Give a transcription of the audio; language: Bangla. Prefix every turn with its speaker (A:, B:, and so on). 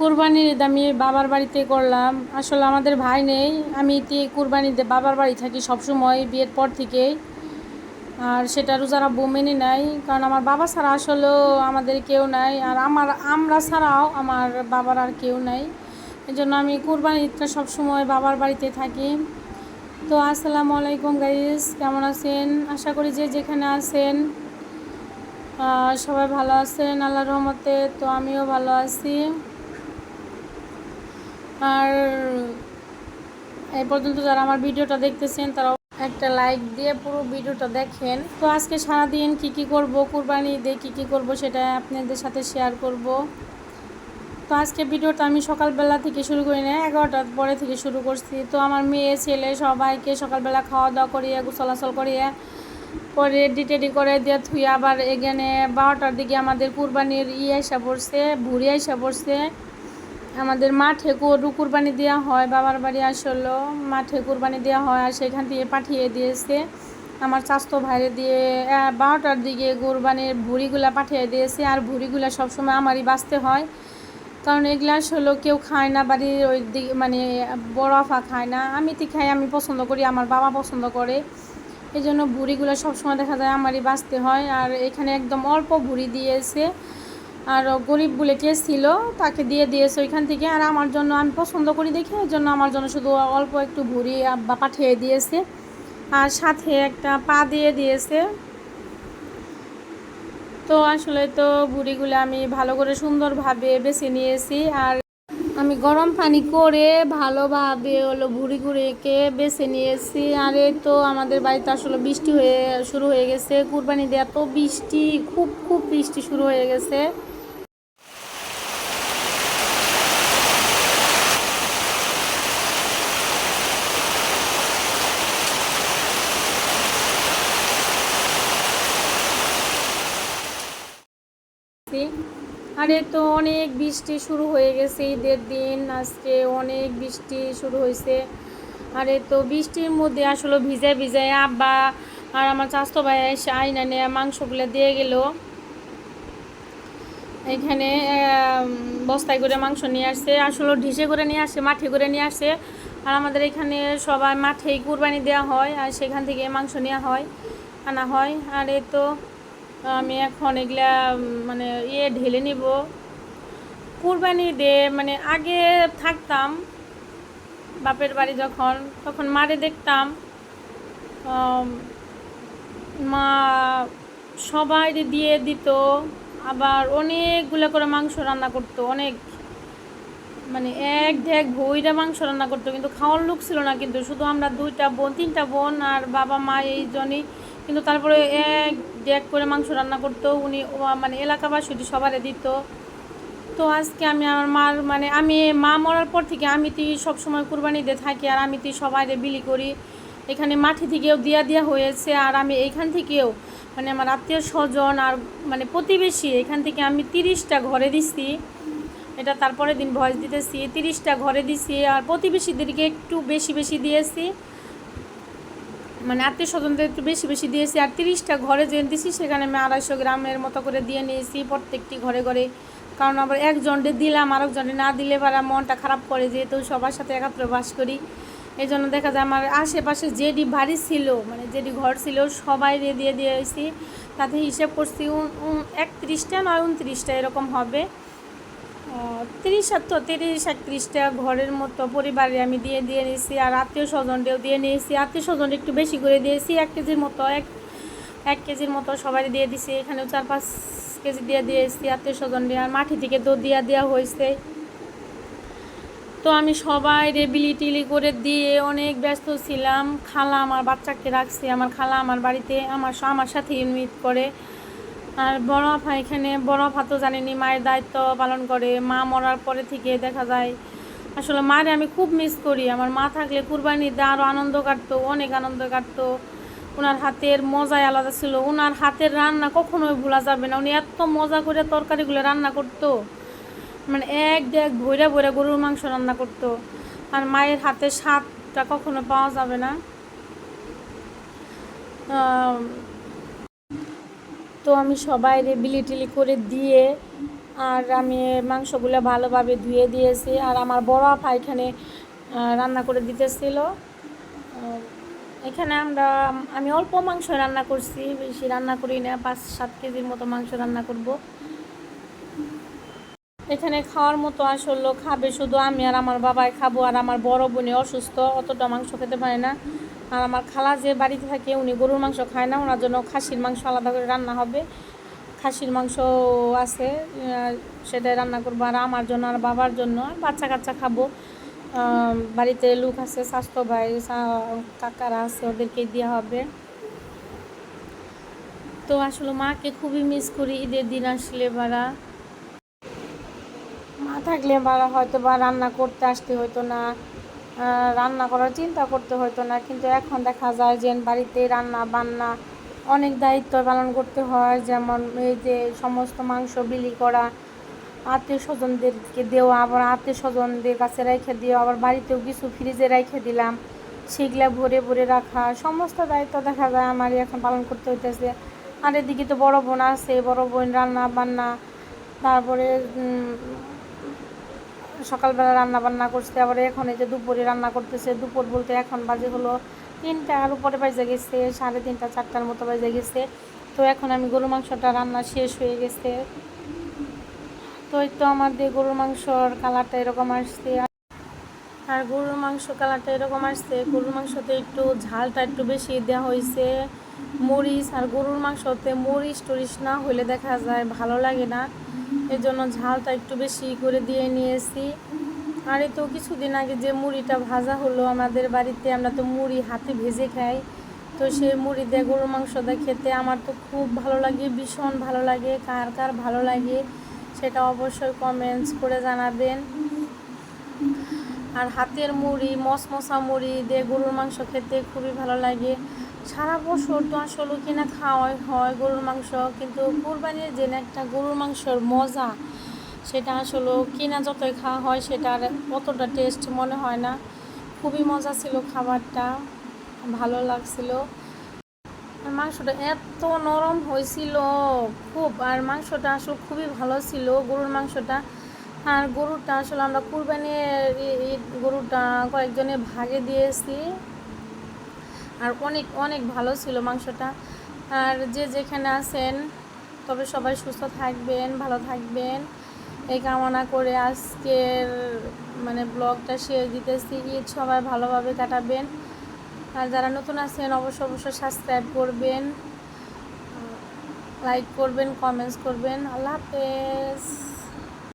A: কুরবানির ঈদ আমি বাবার বাড়িতে করলাম। আসলে আমাদের ভাই নেই। আমি তে কুরবানিতে বাবার বাড়ি থাকি সবসময়, বিয়ের পর থেকেই। আর সেটা রোজার আব্বু মেনে নেয়। কারণ আমার বাবা ছাড়া আসলেও আমাদের কেউ নাই। আর আমার, আমরা ছাড়াও আমার বাবার আর কেউ নাই। এই জন্য আমি কুরবানি ঈদটা সবসময় বাবার বাড়িতে থাকি। তো আসসালামু আলাইকুম গাইস কেমন আছেন? আশা করি যে যেখানে আছেন সবাই ভালো আছেন, আল্লাহর রহমতে। তো আমিও ভালো আছি। আর এই পর্যন্ত যারা আমার ভিডিওটা দেখতেছেন তারা একটা লাইক দিয়ে পুরো ভিডিওটা দেখেন। তো আজকে সারাদিন কি কি করব, কুরবানি ঈদে কি কি করব, সেটা আপনাদের সাথে শেয়ার করব। তো আজকে ভিডিওটা আমি সকালবেলা থেকে শুরু করি না এগারোটার পরে থেকে শুরু করছি। তো আমার মেয়ে, ছেলে সবাইকে সকালবেলা খাওয়া দাওয়া করিয়ে, গোসলাসল করিয়ে, পরে রেডি টেডি করে দিয়ে থুই আবার এখানে বারোটার দিকে আমাদের কুরবানির ইয়ে এসে পড়ছে, ভুড়ি এসে পড়ছে। আমাদের মাঠে গরু কুরবানি দেওয়া হয়, বাবার বাড়ি আসলো মাঠে কুরবানি দেওয়া হয়, আর সেখান থেকে পাঠিয়ে দিয়েছে। আমার চাস্তো ভাইরে দিয়ে বারোটার দিকে কুরবানির ভুড়িগুলা পাঠিয়ে দিয়েছে, আর ভুড়িগুলা সবসময় আমারই বাঁচতে হয়। কারণ এগুলা হলো কেউ খায় না, বাড়ির ওই দিকে মানে বড় আফা খায় না। আমি তো খাই, আমি পছন্দ করি, আমার বাবা পছন্দ করে। এই জন্য ভুড়িগুলো সবসময় দেখা যায় আমারই বাঁচতে হয়, আর এখানে একদম অল্প ভুড়ি দিয়েছে। আর গরিব বলে কে ছিল, তাকে দিয়ে দিয়েছে ওইখান থেকে। আর আমার জন্য আমি পছন্দ করি দেখে, এই জন্য আমার জন্য শুধু অল্প একটু ভুড়ি আব্বা পাঠিয়ে দিয়েছে। আর সাথে একটা পা দিয়ে দিয়েছে। তো আসলে তো ভুড়িগুলো আমি ভালো করে সুন্দরভাবে বেছে নিয়েছি। আর আমি গরম পানি করে ভালোভাবে হলো ভুড়ি গুঁড়িকে বেছে নিয়েছি। আর এই তো আমাদের বাড়িতে আসলে বৃষ্টি হয়ে, শুরু হয়ে গেছে। কুরবানি দিয়ে এত বৃষ্টি, খুব খুব বৃষ্টি শুরু হয়ে গেছে। আরে তো অনেক বৃষ্টি শুরু হয়ে গেছে ঈদের দিন, আজকে অনেক বৃষ্টি শুরু হয়েছে। আরে তো বৃষ্টির মধ্যে আসলে ভিজে ভিজে আব্বা আর আমার চাস্তো ভাই এসে আইনা নিয়ে মাংসগুলো দিয়ে গেল। এখানে বস্তায় করে মাংস নিয়ে আসছে, আসলে ঢিসে করে নিয়ে আসে, মাঠে করে নিয়ে আসে। আর আমাদের এখানে সবাই মাঠেই কুরবানি দেওয়া হয় আর সেখান থেকে মাংস নেওয়া হয়, আনা হয়। আর এই তো আমি এখন এগুলা মানে ইয়ে ঢেলে নিব। কুরবানি দে মানে আগে থাকতাম, বাপের বাড়ি যখন, তখন মারে দেখতাম। মা সবাই দিয়ে দিত, আবার অনেকগুলো করে মাংস রান্না করতো, অনেক। মানে এক ঢেক ভইরা মাংস রান্না করতো, কিন্তু খাওয়ার লোক ছিল না, কিন্তু শুধু আমরা দুইটা বোন, তিনটা বোন আর বাবা মা এই জনই কিন্তু তারপরে এক ডেক করে মাংস রান্না করতো, উনি মানে এলাকাবাসী সবারে দিত। তো আজকে আমি আমার মার মানে আমি, মা মরার পর থেকে আমি তুই সবসময় কুরবানিতে থাকি আর আমি তুই সবাইরে বিলি করি। এখানে মাঠে থেকেও দিয়া দিয়া হয়েছে আর আমি এইখান থেকেও মানে আমার আত্মীয় স্বজন আর মানে প্রতিবেশী, এখান থেকে আমি তিরিশটা ঘরে দিছি। এটা তারপরে দিন ভয়েস দিতেছি, তিরিশটা ঘরে দিছি আর প্রতিবেশীদেরকে একটু বেশি বেশি দিয়েছি। মানে আত্মীয় স্বজনদের একটু বেশি বেশি দিয়েছি। আর তিরিশটা ঘরে যে দিছি, সেখানে আমি আড়াইশো গ্রামের মতো করে দিয়ে নিয়েছি প্রত্যেকটি ঘরে ঘরে। কারণ আবার একজনকে দিলাম, আরেকজনকে না দিলে পারা মনটা খারাপ করে যেহেতু সবার সাথে একাত্র বাস করি। এই জন্য দেখা যায় আমার আশেপাশে যেটি বাড়ি ছিল মানে যেটি ঘর ছিল, সবাই দিয়ে দিয়ে দিয়েছি। তাতে হিসেব করছি একত্রিশটা নয় উনত্রিশটা এরকম হবে। তিরিশ তো তিরিশ একত্রিশটা ঘরের মতো পরিবারে আমি দিয়ে দিয়ে নিয়েছি আর আত্মীয় স্বজনকেও দিয়ে নিয়েছি। আত্মীয় স্বজন একটু বেশি করে দিয়েছি, এক কেজির মতো, এক এক কেজির মতো সবাই দিয়ে দিছি। এখানেও চার, পাঁচ কেজি দিয়ে দিয়েছি আত্মীয় স্বজন আর মাটি থেকে তো দিয়া দেওয়া হয়েছে। তো আমি সবাই রেবিলি টিলি করে দিয়ে অনেক ব্যস্ত ছিলাম। খালা আমার বাচ্চাকে রাখছি, আমার খালা আমার বাড়িতে, আমার আমার সাথে ইউনিট করে। আর বড় আফা এখানে, বড় আফা তো জানেনি মায়ের দায়িত্ব পালন করে, মা মরার পরে থেকে দেখা যায়। আসলে মারে আমি খুব মিস করি। আমার মা থাকলে কুরবানিতে আরও আনন্দ কাটতো, অনেক আনন্দ কাটতো। ওনার হাতের মজাই আলাদা ছিল। ওনার হাতের রান্না কখনোই ভোলা যাবে না। উনি এত মজা করে তরকারিগুলো রান্না করতো। মানে এক দেখ ভৈরা ভৈরা গরুর মাংস রান্না করতো। আর মায়ের হাতের স্বাদটা কখনো পাওয়া যাবে না। তো আমি সবাই বিলি টিলি করে দিয়ে আর আমি মাংসগুলো ভালোভাবে ধুয়ে দিয়েছি আর আমার বড় আপা এখানে রান্না করে দিতেছিল। এখানে আমরা, আমি অল্প মাংস রান্না করছি, বেশি রান্না করি না, পাঁচ সাত কেজির মতো মাংস রান্না করব। এখানে খাওয়ার মতো আসলে খাবে শুধু আমি আর আমার বাবাই খাব আর আমার বড় বোনে অসুস্থ, অতটা মাংস খেতে পারে না। আর আমার খালা যে বাড়িতে থাকে, উনি গরুর মাংস খায় না, ওনার জন্য খাসির মাংস আলাদা করে রান্না হবে। খাসির মাংস আছে সেটাই রান্না করব। আর আমার জন্য আর বাবার জন্য আর বাচ্চা কাচ্চা খাব। বাড়িতে লোক আছে, স্বাস্থ্য ভাই কাকারা আছে ওদেরকে দেওয়া হবে। তো আসলে মাকে খুবই মিস করি ঈদের দিন আসলে বারা। মা থাকলে বারা হয়তো বা রান্না করতে আসতে হতো না। রান্না করার চিন্তা করতে হতো না। কিন্তু এখন দেখা যায় যে বাড়িতে রান্না বান্না অনেক দায়িত্ব পালন করতে হয়। যেমন এই যে সমস্ত মাংস বিলি করা, আত্মীয় স্বজনদেরকে দেওয়া, আবার আত্মীয় স্বজনদের কাছে রেখে দেওয়া আবার বাড়িতেও কিছু ফ্রিজে রেখে দিলাম। সেগুলা ভরে ভরে রাখা, সমস্ত দায়িত্ব দেখা যায় আমারই এখন পালন করতে হইতেছে। আর এদিকে তো বড় বোন আছে, বড় বোন রান্না বান্না, তারপরে সকালবেলা রান্না বান্না করছে, আবার এখন এই যে দুপুরে রান্না করতেছে, দুপুর বলতে এখন বাজে হলো তিনটা আর উপরে বাজে গেছে, সাড়ে তিনটা, চারটার মতো বাজে গেছে। তো এখন আমি গরু মাংসটা রান্না শেষ হয়ে গেছে। তো এই তো আমাদের গরুর মাংসর কালারটা এরকম আসছে। আর গরুর মাংস কালারটা এরকম আসছে, গরুর মাংসতে একটু ঝালটা একটু বেশি দেওয়া হয়েছে। মরিচ আর গরুর মাংসতে মরিচ টরিচ না হলে দেখা যায় ভালো লাগে না। এর জন্য ঝালটা একটু বেশি করে দিয়ে নিয়েছি। আর তো কিছুদিন আগে যে মুড়িটা ভাজা হলো আমাদের বাড়িতে, আমরা তো মুড়ি হাতে ভেজে খাই। তো সেই মুড়ি দিয়ে গরুর মাংসটা খেতে আমার তো খুব ভালো লাগে, ভীষণ ভালো লাগে। কার কার ভালো লাগে সেটা অবশ্যই কমেন্টস করে জানাবেন। আর হাতের মুড়ি, মশমশা মুড়ি দিয়ে গরুর মাংস খেতে খুবই ভালো লাগে। সারা বছর তো আসলে কিনা খাওয়াই হয় গরুর মাংস, কিন্তু কুরবানির যে একটা গরুর মাংসর মজা, সেটা আসলে কিনা যতই খাওয়া হয় সেটার অতটা টেস্ট মনে হয় না। খুবই মজা ছিল খাবারটা, ভালো লাগছিল। আর মাংসটা এত নরম হয়েছিল, খুব, আর মাংসটা আসলে খুবই ভালো ছিল গরুর মাংসটা। আর গরুটা আসলে আমরা কুরবানির গরুটা কয়েকজনে ভাগে দিয়েছি। আর অনেক অনেক ভালো ছিল মাংসটা। আর যে যেখানে আছেন, তবে সবাই সুস্থ থাকবেন, ভালো থাকবেন। এই কামনা করে আজকের মানে ব্লগটা শেয়ার দিতেছি। ঈদ সবাই ভালোভাবে কাটাবেন। আর যারা নতুন আছেন, অবশ্যই অবশ্যই সাবস্ক্রাইব করবেন। লাইক করবেন কমেন্টস করবেন। আল্লাহ হাফেজ।